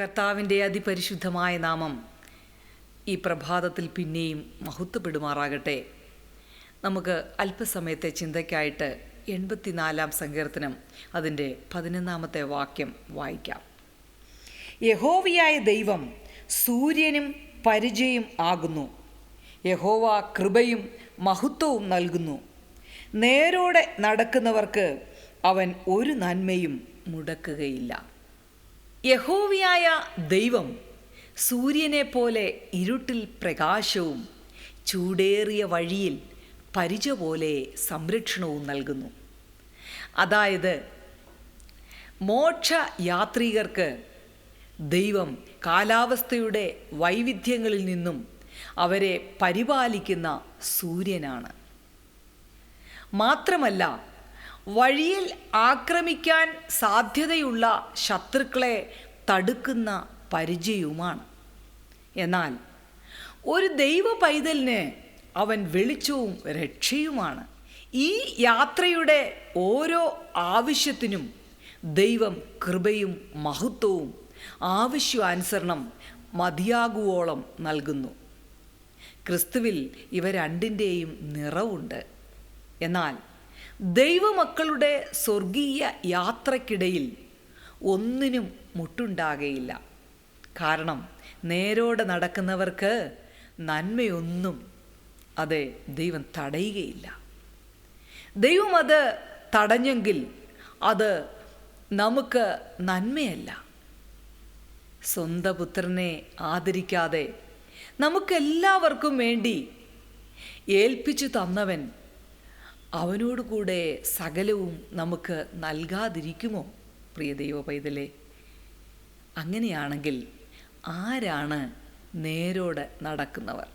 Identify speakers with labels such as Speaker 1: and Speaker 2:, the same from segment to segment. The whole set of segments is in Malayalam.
Speaker 1: കർത്താവിന്റെ അതിപരിശുദ്ധമായ നാമം ഈ പ്രഭാതത്തിൽ പിന്നെയും മഹത്വപ്പെടുമാറാകട്ടെ. നമുക്ക് അല്പസമയത്തെ ചിന്തയ്ക്കായിട്ട് എൺപത്തിനാലാം സങ്കീർത്തനം അതിന്റെ പതിനൊന്നാമത്തെ വാക്യം വായിക്കാം. യഹോവിയായ ദൈവം സൂര്യനും പരിചയം ആകുന്നു. യഹോവ കൃപയും മഹത്വവും നൽകുന്നു. നേരോടെ നടക്കുന്നവർക്ക് അവൻ ഒരു നന്മയും മുടക്കുകയില്ല. യഹോവയായ ദൈവം സൂര്യനെ പോലെ ഇരുട്ടിൽ പ്രകാശവും ചൂടേറിയ വഴിയിൽ പരിച പോലെ സംരക്ഷണവും നൽകുന്നു. അതായത് മോക്ഷ യാത്രികർക്ക് ദൈവം കാലാവസ്ഥയുടെ വൈവിധ്യങ്ങളിൽ നിന്നും അവരെ പരിപാലിക്കുന്ന സൂര്യനാണ്. മാത്രമല്ല വഴിയിൽ ആക്രമിക്കാൻ സാധ്യതയുള്ള ശത്രുക്കളെ തടുക്കുന്ന പരിചയവുമാണ്. എന്നാൽ ഒരു ദൈവ പൈതലിന് അവൻ വെളിച്ചവും രക്ഷയുമാണ്. ഈ യാത്രയുടെ ഓരോ ആവശ്യത്തിനും ദൈവം കൃപയും മഹത്വവും ആവശ്യാനുസരണം മതിയാകുവോളം നൽകുന്നു. ക്രിസ്തുവിൽ ഇവ രണ്ടിന്റെയും നിറവുണ്ട്. എന്നാൽ ദൈവമക്കളുടെ സ്വർഗീയ യാത്രക്കിടയിൽ ഒന്നിനും മുട്ടുണ്ടാകയില്ല. കാരണം നേരോടെ നടക്കുന്നവർക്ക് നന്മയൊന്നും അതെ ദൈവം തടയുകയില്ല. ദൈവം അത് തടഞ്ഞെങ്കിൽ അത് നമുക്ക് നന്മയല്ല. സ്വന്തം പുത്രനെ ആദരിക്കാതെ നമുക്കെല്ലാവർക്കും വേണ്ടി ഏൽപ്പിച്ചു തന്നവൻ അവനോട് കൂടെ സകലവും നമുക്ക് നൽകാതിരിക്കുമോ പ്രിയ ദൈവ പൈതലേ അങ്ങനെയാണെങ്കിൽ ആരാണ് നേരോടെ നടക്കുന്നവർ?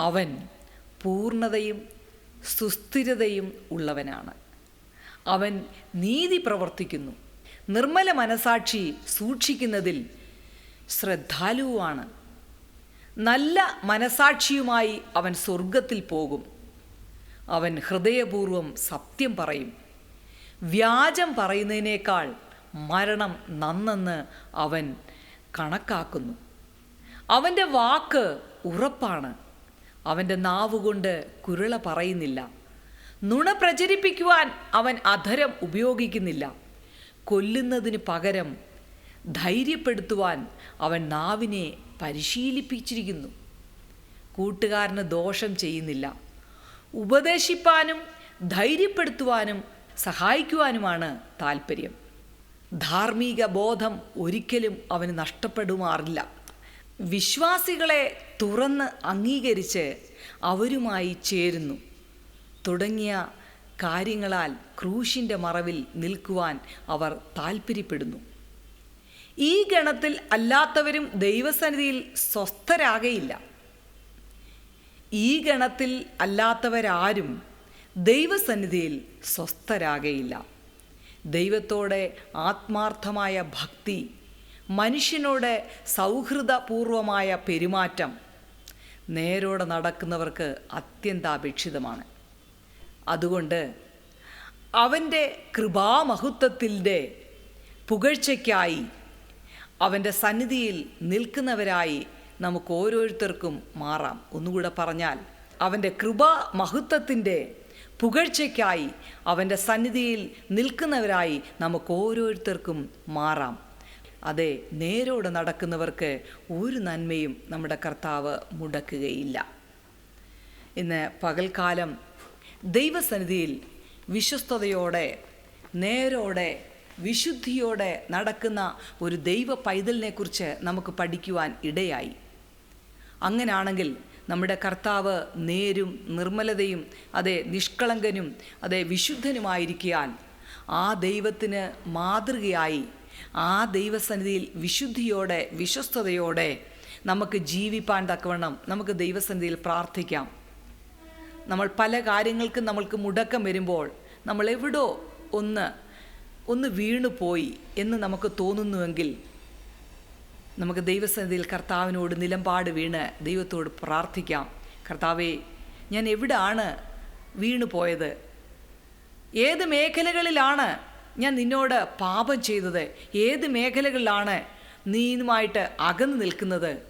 Speaker 1: അവൻ പൂർണതയും സുസ്ഥിരതയും ഉള്ളവനാണ്. അവൻ നീതി പ്രവർത്തിക്കുന്നു. നിർമ്മല മനസാക്ഷി സൂക്ഷിക്കുന്നതിൽ ശ്രദ്ധാലുവാണ്. നല്ല മനസാക്ഷിയുമായി അവൻ സ്വർഗത്തിൽ പോകും. അവൻ ഹൃദയപൂർവം സത്യം പറയും. വ്യാജം പറയുന്നതിനേക്കാൾ മരണം നന്നെന്ന് അവൻ കണക്കാക്കുന്നു. അവന്റെ വാക്ക് ഉറപ്പാണ്. അവന്റെ നാവുകൊണ്ട് കുരുള പറയുന്നില്ല. നുണ പ്രചരിപ്പിക്കുവാൻ അവൻ അധരം ഉപയോഗിക്കുന്നില്ല. കൊല്ലുന്നതിന് പകരം ധൈര്യപ്പെടുത്തുവാൻ അവൻ നാവിനെ പരിശീലിപ്പിച്ചിരിക്കുന്നു. കൂട്ടുകാരന് ദോഷം ചെയ്യുന്നില്ല. ഉപദേശിപ്പാനും ധൈര്യപ്പെടുത്തുവാനും സഹായിക്കുവാനുമാണ് താല്പര്യം ധാർമ്മിക ബോധം ഒരിക്കലും അവന് നഷ്ടപ്പെടുമാറില്ല. വിശ്വാസികളെ തുറന്ന് അംഗീകരിച്ച് അവരുമായി ചേരുന്നു. തുടങ്ങിയ കാര്യങ്ങളാൽ ക്രൂശിന്റെ മറവിൽ നിൽക്കുവാൻ അവർ താൽപ്പര്യപ്പെടുന്നു ഈ ഗണത്തിൽ അല്ലാത്തവരും ദൈവസന്നിധിയിൽ സ്വസ്ഥരാകയില്ല. ഈ ഗണത്തിൽ അല്ലാത്തവരാരും ദൈവസന്നിധിയിൽ സ്വസ്ഥരാകയില്ല. ദൈവത്തോടെ ആത്മാർത്ഥമായ ഭക്തി മനുഷ്യനോട് സൗഹൃദപൂർവമായ പെരുമാറ്റം നേരോടെ നടക്കുന്നവർക്ക് അത്യന്താപേക്ഷിതമാണ്. അതുകൊണ്ട് അവന്റെ കൃപാമഹത്വത്തിന്റെ പുകഴ്ചയ്ക്കായി അവന്റെ സന്നിധിയിൽ നിൽക്കുന്നവരായി നമുക്ക് ഓരോരുത്തർക്കും മാറാം. ഒന്നുകൂടെ പറഞ്ഞാൽ അവന്റെ കൃപ മഹത്വത്തിന്റെ പുകഴ്ചയ്ക്കായി അവന്റെ സന്നിധിയിൽ നിൽക്കുന്നവരായി നമുക്ക് ഓരോരുത്തർക്കും മാറാം. അതെ നേരോടെ നടക്കുന്നവർക്ക് ഒരു നന്മയും നമ്മുടെ കർത്താവ് മുടക്കുകയില്ല. ഇന്ന് പകൽക്കാലം ദൈവസന്നിധിയിൽ വിശ്വസ്തയോടെ നേരോടെ വിശുദ്ധിയോടെ നടക്കുന്ന ഒരു ദൈവ പൈതലിനെക്കുറിച്ച് നമുക്ക് പഠിക്കുവാൻ ഇടയായി. അങ്ങനാണെങ്കിൽ നമ്മുടെ കർത്താവ് നേരും നിർമ്മലതയും അതെ നിഷ്കളങ്കനും അതെ വിശുദ്ധനുമായിരിക്കാൻ ആ ദൈവത്തിന് മാതൃകയായി ആ ദൈവസന്നിധിയിൽ വിശുദ്ധിയോടെ വിശ്വസ്തയോടെ നമുക്ക് ജീവിപ്പാൻ തക്കവണ്ണം നമുക്ക് ദൈവസന്നിധിയിൽ പ്രാർത്ഥിക്കാം. നമ്മൾ പല കാര്യങ്ങൾക്കും നമ്മൾക്ക് മുടക്കം വരുമ്പോൾ നമ്മളെവിടോ ഒന്ന് ഒന്ന് വീണുപോയി എന്ന് നമുക്ക് തോന്നുന്നുവെങ്കിൽ നമുക്ക് ദൈവസന്നിധിയിൽ കർത്താവിനോട് നിലമ്പാട് വീണ് ദൈവത്തോട് പ്രാർത്ഥിക്കാം. കർത്താവേ ഞാൻ എവിടെയാണ് വീണു പോയത്? ഏത് മേഖലകളിലാണ് ഞാൻ നിന്നോട് പാപം ചെയ്തത്? ഏത് മേഖലകളിലാണ് നീനുമായിട്ട് അകന്നു നിൽക്കുന്നത്?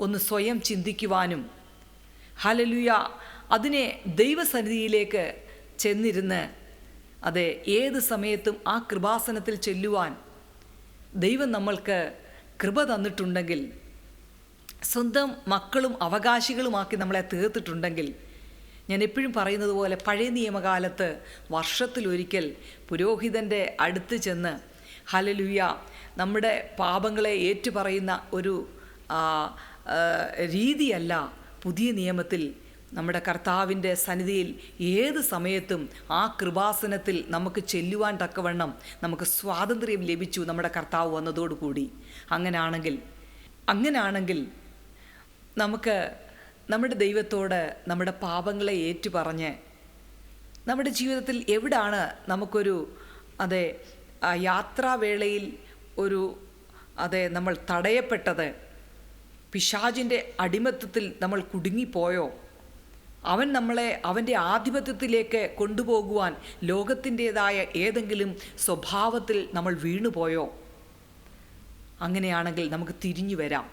Speaker 1: ഒന്ന് സ്വയം ചിന്തിക്കുവാനും. ഹലലുയ അതിനെ ദൈവസന്നിധിയിലേക്ക് ചെന്നിരുന്ന് അതെ ഏത് സമയത്തും ആ കൃപാസനത്തിൽ ചെല്ലുവാൻ ദൈവം നമ്മൾക്ക് കൃപ തന്നിട്ടുണ്ടെങ്കിൽ സ്വന്തം മക്കളും അവകാശികളുമാക്കി നമ്മളെ തീർത്തിട്ടുണ്ടെങ്കിൽ ഞാൻ എപ്പോഴും പറയുന്നത് പോലെ പഴയ നിയമകാലത്ത് വർഷത്തിലൊരിക്കൽ പുരോഹിതന്റെ അടുത്ത് ചെന്ന് ഹലലുയ നമ്മുടെ പാപങ്ങളെ ഏറ്റുപറയുന്ന ഒരു രീതിയല്ല പുതിയ നിയമത്തിൽ നമ്മുടെ കർത്താവിന്റെ സന്നിധിയിൽ ഏത് സമയത്തും ആ കൃപാസനത്തിൽ നമുക്ക് ചെല്ലുവാൻ തക്കവണ്ണം നമുക്ക് സ്വാതന്ത്ര്യം ലഭിച്ചു നമ്മുടെ കർത്താവ് വന്നതോടുകൂടി. അങ്ങനാണെങ്കിൽ അങ്ങനാണെങ്കിൽ നമുക്ക് നമ്മുടെ ദൈവത്തോട് നമ്മുടെ പാപങ്ങളെ ഏറ്റുപറഞ്ഞ് നമ്മുടെ ജീവിതത്തിൽ എവിടാണ് നമുക്കൊരു അതെ യാത്രാവേളയിൽ ഒരു അതെ നമ്മൾ തടയപ്പെട്ടത് പിശാജിന്റെ അടിമത്തത്തിൽ നമ്മൾ കുടുങ്ങിപ്പോയോ? അവൻ നമ്മളെ അവന്റെ ആധിപത്യത്തിലേക്ക് കൊണ്ടുപോകുവാൻ ലോകത്തിന്റേതായ ഏതെങ്കിലും സ്വഭാവത്തിൽ നമ്മൾ വീണുപോയോ? അങ്ങനെയാണെങ്കിൽ നമുക്ക് തിരിഞ്ഞു വരാം.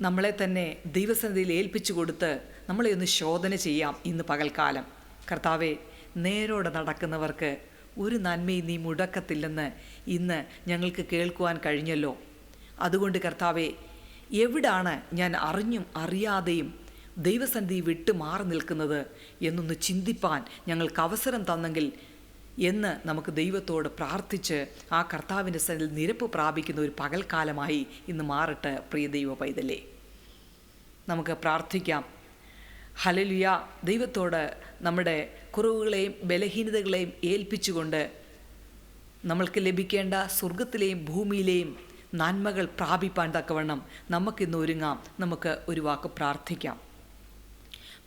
Speaker 1: നമ്മളെ തന്നെ ദൈവസന്നിധിയിൽ ഏൽപ്പിച്ചു കൊടുത്ത് നമ്മളെ ഒന്ന് ശോധന ചെയ്യാം ഇന്ന് പകൽക്കാലം. കർത്താവെ നേരോടെ നടക്കുന്നവർക്ക് ഒരു നന്മയും നീ മുടക്കത്തില്ലെന്ന് ഇന്ന് ഞങ്ങൾക്ക് കേൾക്കുവാൻ കഴിഞ്ഞല്ലോ. അതുകൊണ്ട് കർത്താവെ എവിടാണ് ഞാൻ അറിഞ്ഞും അറിയാതെയും ദൈവസന്ധി വിട്ട് മാറി നിൽക്കുന്നത് എന്നൊന്ന് ചിന്തിപ്പാൻ ഞങ്ങൾക്ക് അവസരം തന്നെങ്കിൽ എന്ന് നമുക്ക് ദൈവത്തോട് പ്രാർത്ഥിച്ച് ആ കർത്താവിന്റെ സന്നിധിയിൽ നിരപ്പ് പ്രാപിക്കുന്ന ഒരു പകൽക്കാലമായി ഇന്ന് മാറട്ടെ പ്രിയ ദൈവ പൈതലേ നമുക്ക് പ്രാർത്ഥിക്കാം. ഹലലുയ ദൈവത്തോട് നമ്മുടെ കുറവുകളെയും ബലഹീനതകളെയും ഏൽപ്പിച്ചുകൊണ്ട് നമ്മൾക്ക് ലഭിക്കേണ്ട സ്വർഗത്തിലെയും ഭൂമിയിലെയും നന്മകൾ പ്രാപിപ്പാൻ തക്കവണ്ണം നമുക്കിന്ന് ഒരുങ്ങാം. നമുക്ക് ഒരു വാക്ക് പ്രാർത്ഥിക്കാം.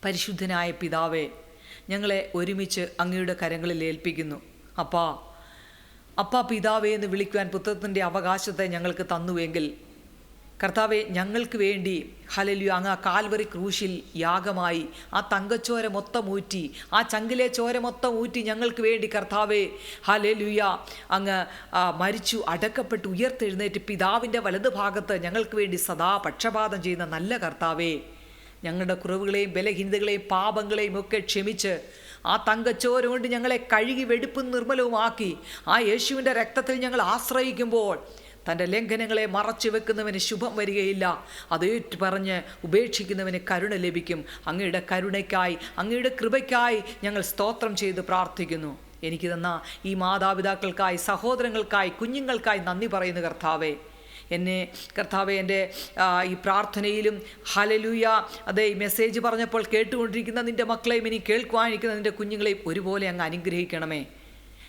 Speaker 1: പരിശുദ്ധനായ പിതാവേ ഞങ്ങളെ ഒരുമിച്ച് അങ്ങയുടെ കരങ്ങളിൽ ഏൽപ്പിക്കുന്നു. അപ്പാ അപ്പാ പിതാവേ എന്ന് വിളിക്കുവാൻ പുത്രത്തിന്റെ അവകാശത്തെ ഞങ്ങൾക്ക് തന്നുവെങ്കിൽ കർത്താവെ ഞങ്ങൾക്ക് വേണ്ടി ഹലലു അങ്ങ് ആ കാൽവറി ക്രൂശിൽ യാഗമായി ആ തങ്കച്ചോര മൊത്തം ഊറ്റി ആ ചങ്കിലെ ചോര മൊത്തം ഊറ്റി ഞങ്ങൾക്ക് വേണ്ടി കർത്താവെ ഹലലുയ അങ്ങ് മരിച്ചു അടക്കപ്പെട്ട് ഉയർത്തെഴുന്നേറ്റ് പിതാവിന്റെ വലത് ഭാഗത്ത് ഞങ്ങൾക്ക് വേണ്ടി സദാ പക്ഷപാതം ചെയ്യുന്ന നല്ല കർത്താവേ. ഞങ്ങളുടെ കുറവുകളെയും ബലഹീനതകളെയും പാപങ്ങളെയും ഒക്കെ ക്ഷമിച്ച് ആ തങ്കച്ചോരം കൊണ്ട് ഞങ്ങളെ കഴുകി വെടുപ്പും നിർമ്മലവുമാക്കി ആ യേശുവിന്റെ രക്തത്തിൽ ഞങ്ങൾ ആശ്രയിക്കുമ്പോൾ തന്റെ ലംഘനങ്ങളെ മറച്ചു വെക്കുന്നവന് ശുഭം വരികയില്ല. അതേറ്റു പറഞ്ഞ് ഉപേക്ഷിക്കുന്നവന് കരുണ ലഭിക്കും. അങ്ങയുടെ കരുണയ്ക്കായി അങ്ങയുടെ കൃപയ്ക്കായി ഞങ്ങൾ സ്തോത്രം ചെയ്ത് പ്രാർത്ഥിക്കുന്നു. എനിക്ക് തന്ന ഈ മാതാപിതാക്കൾക്കായി സഹോദരങ്ങൾക്കായി കുഞ്ഞുങ്ങൾക്കായി നന്ദി പറയുന്നു കർത്താവേ. എന്നെ കർത്താവ് എന്റെ ഈ പ്രാർത്ഥനയിലും ഹലലൂയ അതെ ഈ മെസ്സേജ് പറഞ്ഞപ്പോൾ കേട്ടുകൊണ്ടിരിക്കുന്ന നിന്റെ മക്കളെയും ഇനി കേൾക്കുവാനിരിക്കുന്ന നിന്റെ കുഞ്ഞുങ്ങളെയും ഒരുപോലെ അങ്ങ് അനുഗ്രഹിക്കണമേ.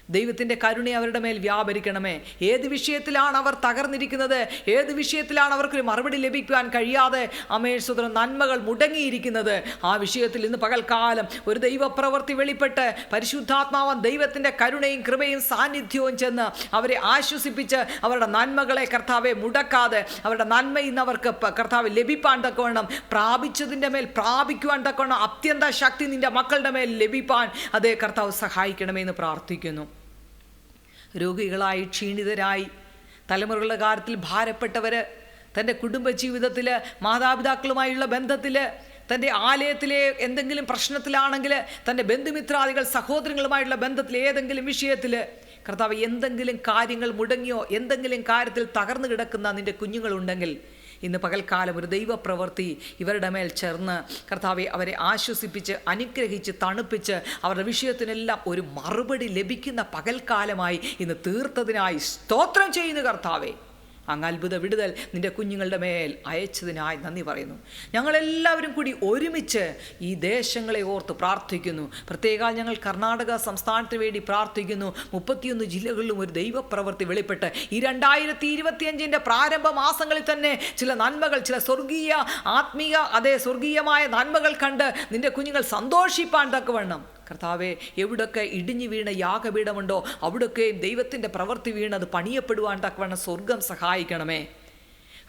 Speaker 1: ദൈവത്തിന്റെ കരുണ അവരുടെ മേൽ വ്യാപരിക്കണമേ. ഏത് വിഷയത്തിലാണ് അവർ തകർന്നിരിക്കുന്നത്? ഏത് വിഷയത്തിലാണ് അവർക്ക് മറുപടി ലഭിക്കുവാൻ കഴിയാതെ? അമേശ്വരം നന്മകൾ മുടങ്ങിയിരിക്കുന്നത്. ആ വിഷയത്തിൽ ഇന്ന് പകൽക്കാലം ഒരു ദൈവപ്രവൃത്തി വെളിപ്പെട്ട് പരിശുദ്ധാത്മാവൻ ദൈവത്തിന്റെ കരുണയും കൃപയും സാന്നിധ്യവും ചെന്ന് അവരെ ആശ്വസിപ്പിച്ച് അവരുടെ നന്മകളെ കർത്താവെ മുടക്കാതെ അവരുടെ നന്മ ഇന്ന് അവർക്ക് കർത്താവ് ലഭിപ്പാൻ തക്കവണ്ണം പ്രാപിച്ചതിന്റെ മേൽ പ്രാപിക്കുവാൻ തക്കവണ്ണം അത്യന്ത ശക്തി നിന്റെ മക്കളുടെ മേൽ ലഭിപ്പാൻ അതേ കർത്താവ് സഹായിക്കണമേ എന്ന് പ്രാർത്ഥിക്കുന്നു. രോഗികളായി ക്ഷീണിതരായി. തലമുറകളുടെ കാര്യത്തിൽ ഭാരപ്പെട്ടവർ തന്റെ കുടുംബജീവിതത്തിൽ മാതാപിതാക്കളുമായുള്ള ബന്ധത്തിൽ തന്റെ ആലയത്തിലെ എന്തെങ്കിലും പ്രശ്നത്തിലാണെങ്കിൽ തന്റെ ബന്ധുമിത്രാദികൾ സഹോദരങ്ങളുമായുള്ള ബന്ധത്തിൽ ഏതെങ്കിലും വിഷയത്തിൽ കർത്താവ് എന്തെങ്കിലും കാര്യങ്ങൾ മുടങ്ങിയോ എന്തെങ്കിലും കാര്യത്തിൽ തകർന്നു കിടക്കുന്ന നിന്റെ കുഞ്ഞുങ്ങളുണ്ടെങ്കിൽ ഇന്ന് പകൽക്കാലം ഒരു ദൈവപ്രവൃത്തി ഇവരുടെ മേൽ ചേർന്ന് കർത്താവെ അവരെ ആശ്വസിപ്പിച്ച് അനുഗ്രഹിച്ച് തണുപ്പിച്ച് അവരുടെ വിഷയത്തിനെല്ലാം ഒരു മറുപടി ലഭിക്കുന്ന പകൽക്കാലമായി ഇന്ന് തീർത്തതിനായി സ്തോത്രം ചെയ്യുന്നു കർത്താവെ. അങ്ങ് അത്ഭുത വിടുതൽ നിന്റെ കുഞ്ഞുങ്ങളുടെ മേൽ അയച്ചതിനായി നന്ദി പറയുന്നു. ഞങ്ങളെല്ലാവരും കൂടി ഒരുമിച്ച് ഈ ദേശങ്ങളെ ഓർത്ത് പ്രാർത്ഥിക്കുന്നു. പ്രത്യേക ഞങ്ങൾ കർണാടക സംസ്ഥാനത്തിന് വേണ്ടി പ്രാർത്ഥിക്കുന്നു. മുപ്പത്തിയൊന്ന് ജില്ലകളിലും ഒരു ദൈവപ്രവൃത്തി വെളിപ്പെട്ട് ഈ രണ്ടായിരത്തി ഇരുപത്തിയഞ്ചിന്റെ പ്രാരംഭ മാസങ്ങളിൽ തന്നെ ചില നന്മകൾ ചില സ്വർഗീയ ആത്മീയ അതേ സ്വർഗീയമായ നന്മകൾ കണ്ട് നിന്റെ കുഞ്ഞുങ്ങൾ സന്തോഷിപ്പാൻ തക്കവണ്ണം. കർത്താവെ എവിടൊക്കെ ഇടിഞ്ഞു വീണ യാഗപീഠമുണ്ടോ അവിടൊക്കെ ദൈവത്തിന്റെ പ്രവൃത്തി വീണത് പണിയപ്പെടുവാൻ തക്കവണ്ണം സ്വർഗം സഹായിക്കണമേ.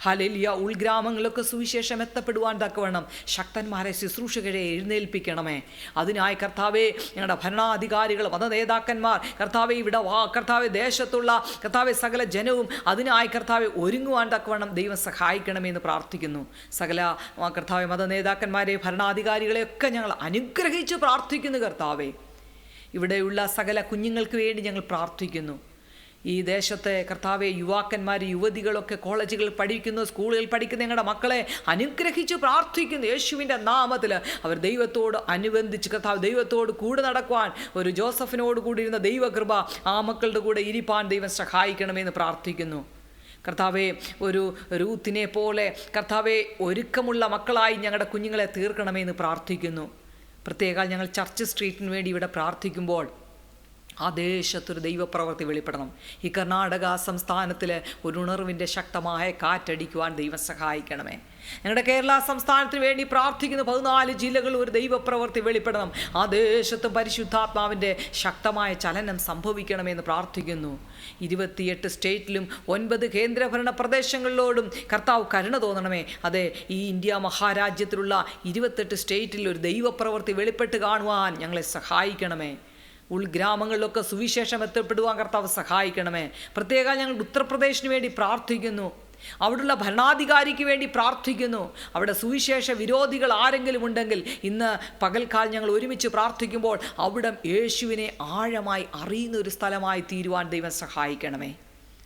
Speaker 1: ഹലലിയ ഉൾഗ്രാമങ്ങളിലൊക്കെ സുവിശേഷം എത്തപ്പെടുവാൻ തക്കവണ്ണം ശക്തന്മാരെ ശുശ്രൂഷകരെ എഴുന്നേൽപ്പിക്കണമേ. അതിനായി കർത്താവെ ഞങ്ങളുടെ ഭരണാധികാരികൾ മത നേതാക്കന്മാർ കർത്താവെ ഇവിടെ വാ കർത്താവെ ദേശത്തുള്ള കർത്താവെ സകല ജനവും അതിനായി കർത്താവെ ഒരുങ്ങുവാൻ തക്കവണ്ണം ദൈവം സഹായിക്കണമേ എന്ന് പ്രാർത്ഥിക്കുന്നു. സകല കർത്താവെ മത നേതാക്കന്മാരെ ഭരണാധികാരികളെയൊക്കെ ഞങ്ങൾ അനുഗ്രഹിച്ച് പ്രാർത്ഥിക്കുന്നു കർത്താവെ. ഇവിടെയുള്ള സകല കുഞ്ഞുങ്ങൾക്ക് വേണ്ടി ഞങ്ങൾ പ്രാർത്ഥിക്കുന്നു. ഈ ദേശത്തെ കർത്താവെ യുവാക്കന്മാർ യുവതികളൊക്കെ കോളേജുകളിൽ പഠിക്കുന്നു സ്കൂളുകളിൽ പഠിക്കുന്ന. ഞങ്ങളുടെ മക്കളെ അനുഗ്രഹിച്ച് പ്രാർത്ഥിക്കുന്നു യേശുവിന്റെ നാമത്തിൽ അവർ ദൈവത്തോട് അനുബന്ധിച്ച് കർത്താവ് ദൈവത്തോട് കൂടെ നടക്കുവാൻ ഒരു ജോസഫിനോട് കൂടിയിരുന്ന ദൈവകൃപ ആ മക്കളുടെ കൂടെ ഇരിപ്പാൻ ദൈവം സഹായിക്കണമെന്ന് പ്രാർത്ഥിക്കുന്നു. കർത്താവെ ഒരു റൂത്തിനെ പോലെ കർത്താവെ ഒരുക്കമുള്ള മക്കളായി ഞങ്ങളുടെ കുഞ്ഞുങ്ങളെ തീർക്കണമെന്ന് പ്രാർത്ഥിക്കുന്നു. പ്രത്യേക ഞങ്ങൾ ചർച്ച് സ്ട്രീറ്റിന് വേണ്ടി ഇവിടെ പ്രാർത്ഥിക്കുമ്പോൾ ആ ദേശത്തൊരു ദൈവപ്രവൃത്തി വെളിപ്പെടണം. ഈ കർണാടക സംസ്ഥാനത്തിൽ ഒരു ഉണർവിന്റെ ശക്തമായ കാറ്റടിക്കുവാൻ ദൈവം സഹായിക്കണമേ. ഞങ്ങളുടെ കേരള സംസ്ഥാനത്തിന് വേണ്ടി പ്രാർത്ഥിക്കുന്ന പതിനാല് ജില്ലകളിൽ ഒരു ദൈവപ്രവൃത്തി വെളിപ്പെടണം. ആ ദേശത്ത് പരിശുദ്ധാത്മാവിന്റെ ശക്തമായ ചലനം സംഭവിക്കണമെന്ന് പ്രാർത്ഥിക്കുന്നു. ഇരുപത്തിയെട്ട് സ്റ്റേറ്റിലും ഒൻപത് കേന്ദ്രഭരണ പ്രദേശങ്ങളിലോടും കർത്താവ് കരുണ തോന്നണമേ. അതെ ഈ ഇന്ത്യ മഹാരാജ്യത്തിലുള്ള ഇരുപത്തെട്ട് സ്റ്റേറ്റിൽ ഒരു ദൈവപ്രവൃത്തി വെളിപ്പെട്ട് കാണുവാൻ ഞങ്ങളെ സഹായിക്കണമേ. ഉൾഗ്രാമങ്ങളിലൊക്കെ സുവിശേഷം എത്തപ്പെടുവാൻ കർത്താവ് സഹായിക്കണമേ. പ്രത്യേക ഞങ്ങൾ ഉത്തർപ്രദേശിന് വേണ്ടി പ്രാർത്ഥിക്കുന്നു. അവിടുള്ള ഭരണാധികാരിക്ക് വേണ്ടി പ്രാർത്ഥിക്കുന്നു. അവിടെ സുവിശേഷ വിരോധികൾ ആരെങ്കിലും ഉണ്ടെങ്കിൽ ഇന്ന് പകൽക്കാലം ഞങ്ങൾ ഒരുമിച്ച് പ്രാർത്ഥിക്കുമ്പോൾ അവിടം യേശുവിനെ ആഴമായി അറിയുന്ന ഒരു സ്ഥലമായി തീരുവാൻ ദൈവം സഹായിക്കണമേ.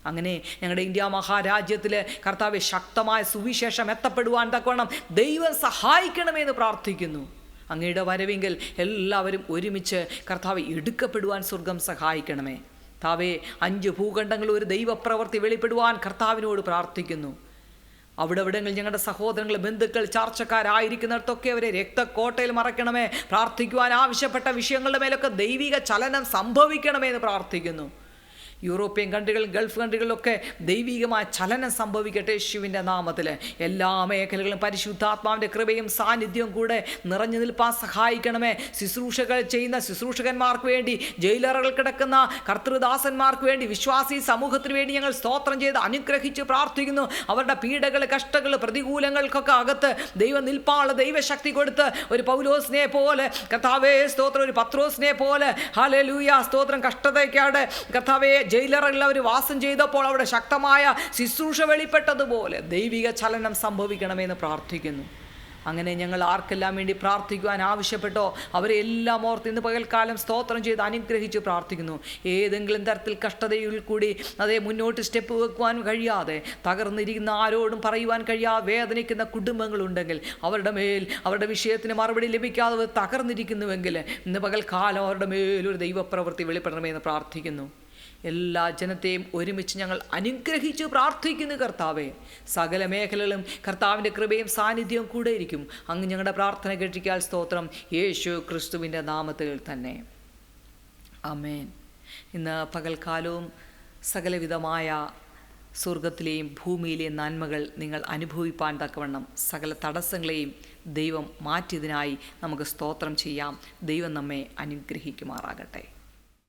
Speaker 1: അങ്ങനെ ഞങ്ങളുടെ ഇന്ത്യ മഹാരാജ്യത്തിൽ കർത്താവ് ശക്തമായ സുവിശേഷം എത്തപ്പെടുവാൻ തക്കവണ്ണം ദൈവം സഹായിക്കണമെന്ന് പ്രാർത്ഥിക്കുന്നു. അങ്ങയുടെ വരവെങ്കിൽ എല്ലാവരും ഒരുമിച്ച് കർത്താവ് എടുക്കപ്പെടുവാൻ സ്വർഗം സഹായിക്കണമേ. താവേ അഞ്ച് ഭൂഖണ്ഡങ്ങൾ ഒരു ദൈവപ്രവൃത്തി വെളിപ്പെടുവാൻ കർത്താവിനോട് പ്രാർത്ഥിക്കുന്നു. അവിടെ ഇവിടങ്ങളിൽ ഞങ്ങളുടെ സഹോദരങ്ങൾ ബന്ധുക്കൾ ചാർച്ചക്കാരായിരിക്കുന്നിടത്തൊക്കെ അവരെ രക്തക്കോട്ടയിൽ മറയ്ക്കണമേ. പ്രാർത്ഥിക്കുവാൻ ആവശ്യപ്പെട്ട വിഷയങ്ങളുടെ മേലൊക്കെ ദൈവിക ചലനം സംഭവിക്കണമേ എന്ന് പ്രാർത്ഥിക്കുന്നു. യൂറോപ്യൻ കൺട്രികൾ ഗൾഫ് കൺട്രികളിലൊക്കെ ദൈവികമായ ചലനം സംഭവിക്കട്ടെ യേശുവിന്റെ നാമത്തിൽ എല്ലാ മേഖലകളും പരിശുദ്ധാത്മാവിന്റെ കൃപയും സാന്നിധ്യവും കൂടെ നിറഞ്ഞു നിൽപ്പാൻ സഹായിക്കണമേ. ശുശ്രൂഷകൾ ചെയ്യുന്ന ശുശ്രൂഷകന്മാർക്ക് വേണ്ടി ജയിലറുകൾ കിടക്കുന്ന കർത്തൃദാസന്മാർക്ക് വേണ്ടി വിശ്വാസി സമൂഹത്തിന് വേണ്ടി ഞങ്ങൾ സ്തോത്രം ചെയ്ത് അനുഗ്രഹിച്ച് പ്രാർത്ഥിക്കുന്നു. അവരുടെ പീഡകൾ കഷ്ടകൾ പ്രതികൂലങ്ങൾക്കൊക്കെ അകത്ത് ദൈവം നിൽപ്പാൾ ദൈവശക്തി കൊടുത്ത് ഒരു പൗലോസിനെ പോലെ കഥാവേ സ്തോത്രം ഒരു പത്രോസിനെ പോലെ ഹാലേ ലൂയ സ്തോത്രം കഷ്ടതയ്ക്കാട്. കർത്താവേ ജയിലറിൽ അവർ വാസം ചെയ്തപ്പോൾ അവിടെ ശക്തമായ ശുശ്രൂഷ വെളിപ്പെട്ടതുപോലെ ദൈവിക ചലനം സംഭവിക്കണമെന്ന് പ്രാർത്ഥിക്കുന്നു. അങ്ങനെ ഞങ്ങൾ ആർക്കെല്ലാം വേണ്ടി പ്രാർത്ഥിക്കുവാൻ ആവശ്യപ്പെട്ടോ അവരെ എല്ലാം ഓർത്ത് ഇന്ന് പകൽക്കാലം സ്തോത്രം ചെയ്ത് അനുഗ്രഹിച്ച് പ്രാർത്ഥിക്കുന്നു. ഏതെങ്കിലും തരത്തിൽ കഷ്ടതയിൽ കൂടി അതേ മുന്നോട്ട് സ്റ്റെപ്പ് വെക്കുവാൻ കഴിയാതെ തകർന്നിരിക്കുന്ന ആരോടും പറയുവാൻ കഴിയാതെ വേദനിക്കുന്ന കുടുംബങ്ങളുണ്ടെങ്കിൽ അവരുടെ മേൽ അവരുടെ വിഷയത്തിന് മറുപടി ലഭിക്കാതെ തകർന്നിരിക്കുന്നുവെങ്കിൽ ഇന്ന് പകൽക്കാലം അവരുടെ മേൽ ഒരു ദൈവപ്രവൃത്തി വെളിപ്പെടണമെന്ന് പ്രാർത്ഥിക്കുന്നു. എല്ലാ ജനത്തെയും ഒരുമിച്ച് ഞങ്ങൾ അനുഗ്രഹിച്ചു പ്രാർത്ഥിക്കുന്നു കർത്താവെ. സകല മേഖലകളും കർത്താവിന്റെ കൃപയും സാന്നിധ്യവും കൂടെ ഇരിക്കും. അങ്ങ് ഞങ്ങളുടെ പ്രാർത്ഥന കേട്ടിരിക്കാൻ സ്തോത്രം യേശു ക്രിസ്തുവിന്റെ നാമത്തിൽ തന്നെ. അമേൻ ഇന്ന് പകൽക്കാലവും സകലവിധമായ സ്വർഗത്തിലെയും ഭൂമിയിലെയും നന്മകൾ നിങ്ങൾ അനുഭവിപ്പാൻ തക്കവണ്ണം സകല തടസ്സങ്ങളെയും ദൈവം മാറ്റിയതിനായി നമുക്ക് സ്തോത്രം ചെയ്യാം. ദൈവം നമ്മെ അനുഗ്രഹിക്കുമാറാകട്ടെ.